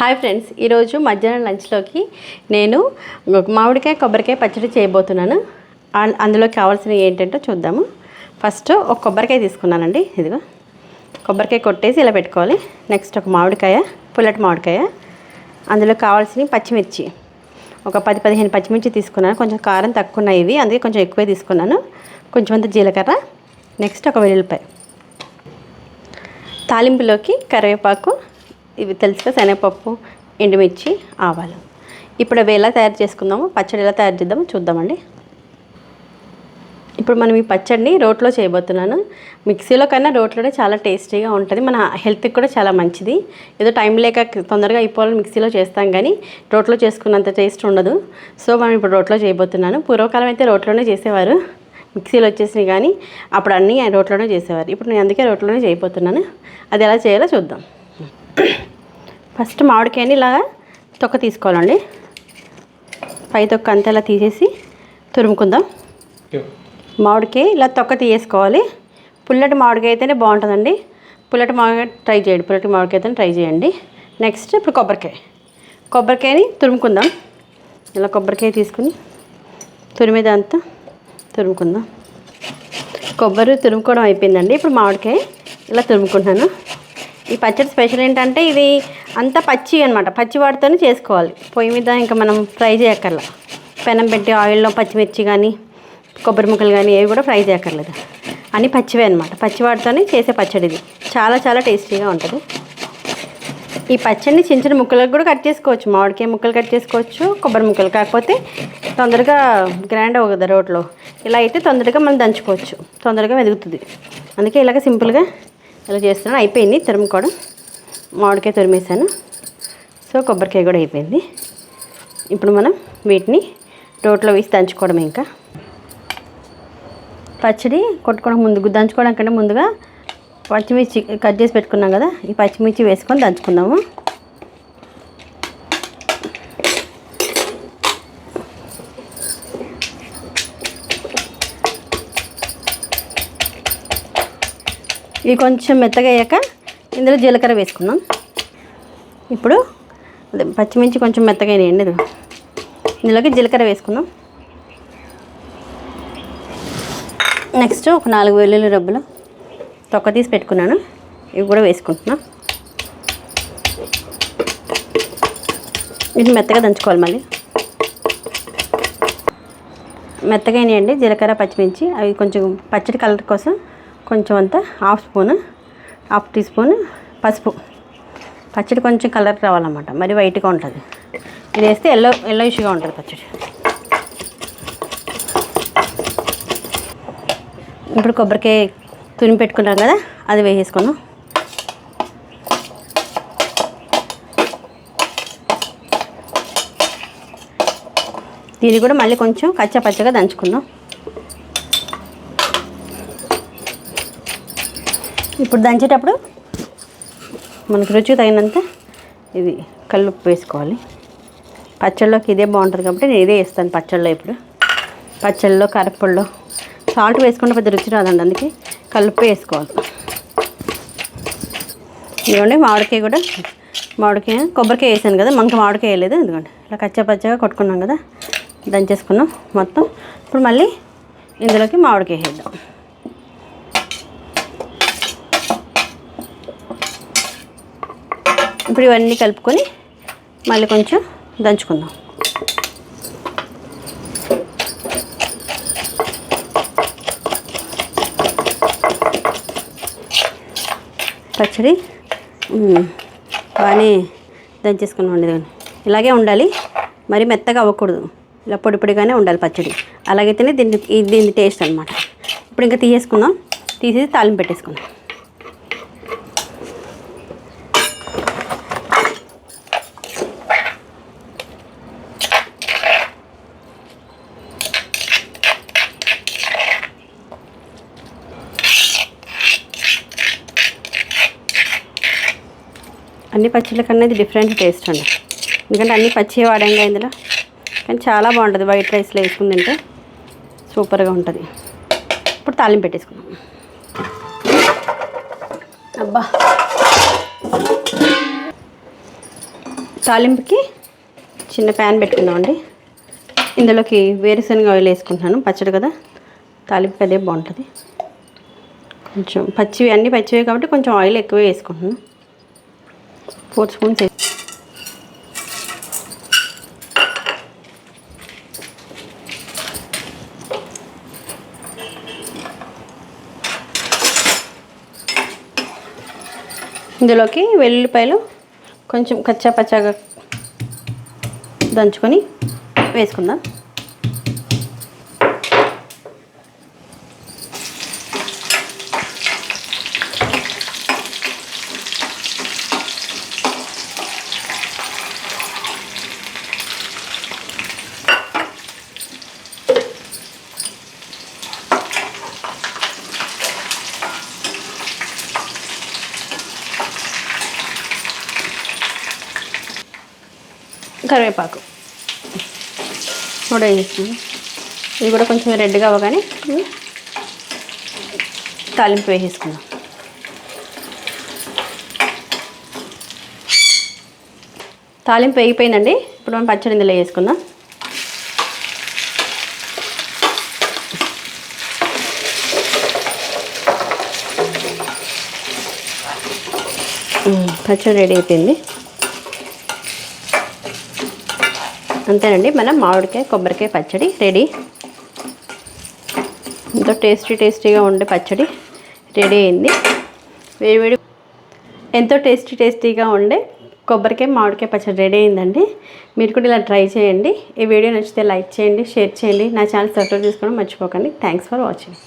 Hi friends ఈరోజు మధ్యాహ్నం లంచ్లోకి నేను మామిడికాయ కొబ్బరికాయ పచ్చడి చేయబోతున్నాను. అన్- అందులో కావాల్సినవి ఏంటంటో చూద్దాము. ఫస్ట్ ఒక కొబ్బరికాయ తీసుకున్నానండి ఇదిగో. కొబ్బరికాయ కొట్టేసి ఇలా పెట్టుకోవాలి. నెక్స్ట్ ఒక మామిడికాయ పుల్లటి మామిడికాయ. అందులో కావాల్సినవి పచ్చిమిర్చి. ఒక పది పదిహేను పచ్చిమిర్చి తీసుకున్నాను. కొంచెం కారం తక్కువ ఉన్నాయి ఇవి అందుకే కొంచెం ఎక్కువే తీసుకున్నాను. కొంచెం అంత జీలకర్ర. నెక్స్ట్ ఒక వెల్లుల్లిపాయ. తాలింపులోకి కరివేపాకు. ఇవి తెలుసుగా శనగపప్పు ఎండుమిర్చి ఆవాలు. ఇప్పుడు అవి ఎలా తయారు చేసుకుందాము పచ్చడి ఎలా తయారు చేద్దామో చూద్దామండి. ఇప్పుడు మనం ఈ పచ్చడిని రోట్లో చేయబోతున్నాను. మిక్సీలో కన్నా రోట్లోనే చాలా టేస్టీగా ఉంటుంది. మన హెల్త్కి కూడా చాలా మంచిది. ఏదో టైం లేక తొందరగా అయిపోవాలని మిక్సీలో చేస్తాం కానీ రోట్లో చేసుకున్నంత టేస్ట్ ఉండదు. సో మనం ఇప్పుడు రోట్లో చేయబోతున్నాను. పూర్వకాలం అయితే రోట్లోనే చేసేవారు. మిక్సీలో వచ్చేసినాయి కానీ అప్పుడు అన్నీ రోట్లోనే చేసేవారు. ఇప్పుడు నేను అందుకే రోట్లోనే చేయబోతున్నాను. అది ఎలా చేయాలో చూద్దాం. ఫస్ట్ మామిడికాయని ఇలాగా తొక్క తీసుకోవాలండి. పై తొక్క అంతా ఇలా తీసేసి తురుముకుందాం. మామిడికాయ ఇలా తొక్క తీసేసుకోవాలి. పుల్లటి మామిడికాయ అయితేనే బాగుంటుందండి. పుల్లటి మామిడికాయ ట్రై చేయండి. పుల్లటి మామిడికాయ అయితే ట్రై చేయండి. నెక్స్ట్ ఇప్పుడు కొబ్బరికాయ. కొబ్బరికాయని తురుముకుందాం. ఇలా కొబ్బరికాయ తీసుకుని తురిమేదంతా తురుముకుందాం. కొబ్బరి తురుముకోవడం అయిపోయిందండి. ఇప్పుడు మామిడికాయ ఇలా తురుముకుంటున్నాను. ఈ పచ్చడి స్పెషల్ ఏంటంటే ఇది అంతా పచ్చి అనమాట పచ్చి వాటితోనే చేసుకోవాలి. పొయ్యి మీద ఇంకా మనం ఫ్రై చేయక్కర్లా. పెనం పెట్టి ఆయిల్లో పచ్చిమిర్చి కానీ కొబ్బరి ముక్కలు కానీ ఏవి కూడా ఫ్రై చేయక్కర్లేదు. అన్నీ పచ్చివే అనమాట పచ్చివాటితోనే చేసే పచ్చడిది. చాలా చాలా టేస్టీగా ఉంటుంది. ఈ పచ్చడిని చిన్న చిన్న ముక్కలకు కూడా కట్ చేసుకోవచ్చు. మామిడికాయ ముక్కలు కట్ చేసుకోవచ్చు కొబ్బరి ముక్కలు. కాకపోతే తొందరగా గ్రైండ్ అవ్వదు రోట్లో. ఇలా అయితే తొందరగా మనం దంచుకోవచ్చు. తొందరగా వెదుగుతుంది అందుకే ఇలాగ సింపుల్గా ఇలా చేస్తున్నాను. అయిపోయింది. తిరుముకోవడం. మామిడికాయ తురిమేసాను సో కొబ్బరికాయ కూడా అయిపోయింది. ఇప్పుడు మనం వీటిని రోట్లో వేసి దంచుకోవడం ఇంకా. పచ్చడి కొట్టుకోవడం ముందు దంచుకోవడం కంటే ముందుగా పచ్చిమిర్చి కట్ చేసి పెట్టుకున్నాం కదా ఈ పచ్చిమిర్చి వేసుకొని దంచుకుందాము. ఇవి కొంచెం మెత్తగా అయ్యాక ఇందులో జీలకర్ర వేసుకుందాం. ఇప్పుడు అదే పచ్చిమిర్చి కొంచెం మెత్తగా అయినాయండి ఇది ఇందులోకి జీలకర్ర వేసుకుందాం. నెక్స్ట్ ఒక నాలుగు వెల్లుల్లి రబ్బులు తొక్క తీసి పెట్టుకున్నాను. ఇవి కూడా వేసుకుంటున్నా. ఇది మెత్తగా దంచుకోవాలి మళ్ళీ. మెత్తగా అయినాయండి జీలకర్ర పచ్చిమిర్చి. అవి కొంచెం పచ్చడి కలర్ కోసం కొంచెం అంత half spoon half tea spoon పసుపు. పచ్చడి కొంచెం కలర్ రావాలన్నమాట. మరి వైట్గా ఉంటుంది. ఇది వేస్తే ఎల్లో ఎల్లో ఇష్యూగా ఉంటుంది పచ్చడి. ఇప్పుడు కొబ్బరికాయ తుని పెట్టుకున్నాం కదా అది వేసేసుకున్నాం. దీన్ని కూడా మళ్ళీ కొంచెం కచ్చా పచ్చగా దంచుకుందాం. ఇప్పుడు దంచేటప్పుడు మనకు రుచి తగినంత ఇది కల్లుప్పు వేసుకోవాలి. పచ్చళ్ళలోకి ఇదే బాగుంటుంది కాబట్టి నేను ఇదే వేస్తాను పచ్చళ్ళలో ఇప్పుడు. పచ్చళ్ళలో కరప్పల్లో సాల్ట్ వేసుకుంటే పెద్ద రుచి రాదండి అందుకే కలుపు వేసుకోవాలి. ఇదిగోండి మామిడికాయ కూడా మామిడికాయ కొబ్బరికాయ వేసాను కదా మనకి మామిడికాయ వేయలేదు ఎందుకంటే ఇలా కచ్చా పచ్చగా కొట్టుకున్నాం కదా దంచేసుకున్నాం మొత్తం. ఇప్పుడు మళ్ళీ ఇందులోకి మామిడికాయ వేద్దాం. ఇప్పుడు ఇవన్నీ కలుపుకొని మళ్ళీ కొంచెం దంచుకుందాం. పచ్చడి బాగానే దంచేసుకుని ఉండేది ఇలాగే ఉండాలి. మరి మెత్తగా అవ్వకూడదు. ఇలా పొడి పొడిగానే ఉండాలి పచ్చడి. అలాగైతేనే దీన్ని దీని టేస్ట్ అనమాట ఇప్పుడు ఇంకా తీసేసుకుందాం. తీసేసి తాలింపు పెట్టేసుకుందాం. అన్ని పచ్చళ్ళ కన్నా ఇది డిఫరెంట్ టేస్ట్ అండి. ఎందుకంటే అన్ని పచ్చి వాడంగా ఇందులో. కానీ చాలా బాగుంటుంది. వైట్ రైస్లో వేసుకుని తింటే సూపర్గా ఉంటుంది. ఇప్పుడు తాలింపు పెట్టేసుకున్నాం అబ్బా. తాలింపుకి చిన్న ప్యాన్ పెట్టుకుందామండి. ఇందులోకి వేరుశనగ ఆయిల్ వేసుకుంటున్నాను. పచ్చడి కదా. తాలింపు అదే బాగుంటుంది. కొంచెం పచ్చివి అన్నీ పచ్చివే కాబట్టి కొంచెం ఆయిల్ ఎక్కువ వేసుకుంటున్నాను. ఫోర్ స్పూన్స్ ఇందులోకి వెల్లుల్లిపాయలు కొంచెం కచ్చా పచ్చాగా దంచుకొని వేసుకుందాం. కరివేపాకు. కూడా వేసేస్తున్నాను ఇది కూడా కొంచెం రెడ్గా అవ్వగానే తాలింపు వేసేసుకుందాం. తాలింపు వేగిపోయిందండి. ఇప్పుడు మనం పచ్చడి ఇందులో వేసుకుందాం. పచ్చడి రెడీ అయిపోయింది. అంతేనండి. మన మామిడికాయ కొబ్బరికాయ పచ్చడి రెడీ. ఎంతో టేస్టీ టేస్టీగా ఉండే పచ్చడి రెడీ అయింది. వేడివేడి ఎంతో టేస్టీ టేస్టీగా ఉండే కొబ్బరికాయ మామిడికాయ పచ్చడి రెడీ అయిందండి. మీరు కూడా ఇలా ట్రై చేయండి. ఈ వీడియో నచ్చితే లైక్ చేయండి షేర్ చేయండి. నా ఛానల్ సబ్స్క్రైబ్ చేసుకోవడం మర్చిపోకండి. Thanks for watching